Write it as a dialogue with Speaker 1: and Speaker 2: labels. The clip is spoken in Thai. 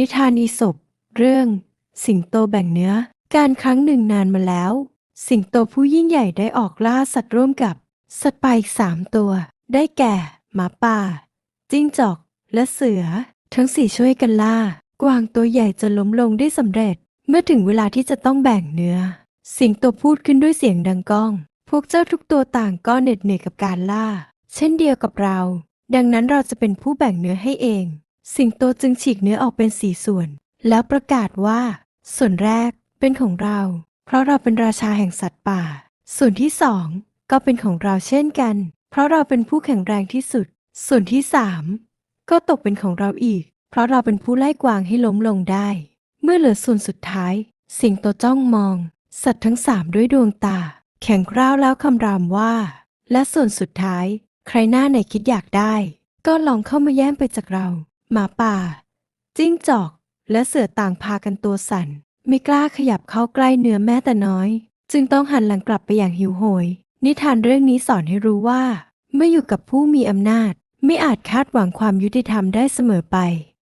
Speaker 1: นิทานอีสปเรื่อง สิงโตแบ่งเนื้อ การครั้งหนึ่งนานมาแล้ว สิงโตผู้ยิ่งใหญ่ได้ออกล่าสัตว์ร่วมกับ สัตว์ป่าอีกสามตัว ได้แก่ หมาป่า จิ้งจอก และเสือ ทั้งสี่ช่วยกันล่า กวางตัวใหญ่จะล้มลงได้สำเร็จ เมื่อถึงเวลาที่จะต้องแบ่งเนื้อ สิงโตพูดขึ้นด้วยเสียงดังก้อง พวกเจ้าทุกตัวต่างก็เหน็ดเหนื่อยกับการล่า เช่นเดียวกับเรา ดังนั้นเราจะเป็นผู้แบ่งเนื้อให้เอง สิงโตจึงฉีกเนื้อออกเป็นสี่ส่วน แล้วประกาศว่า ส่วนแรกเป็นของเรา เพราะเราเป็นราชาแห่งสัตว์ป่า ส่วนที่สองก็เป็นของเราเช่นกัน เพราะเราเป็นผู้แข็งแรงที่สุด ส่วนที่สามก็ตกเป็นของเราอีก เพราะเราเป็นผู้ไล่กวางให้ล้มลงได้ เมื่อเหลือส่วนสุดท้าย สิงโตจ้องมอง สัตว์ทั้งสามด้วยดวงตา แข็งกร้าวแล้วคำรามว่า และส่วนสุดท้าย ใครหน้าไหนคิดอยากได้ ก็ลองเข้ามาแย่งไปจากเรา หมาป่า จิ้งจอก และเสือต่างพากันตัวสั่น ไม่กล้าขยับเข้าใกล้เนื้อแม้แต่น้อย จึงต้องหันหลังกลับไปอย่างหิวโหย นิทานเรื่องนี้สอนให้รู้ว่า เมื่ออยู่กับผู้มีอำนาจ ไม่อาจคาดหวังความยุติธรรมได้เสมอไป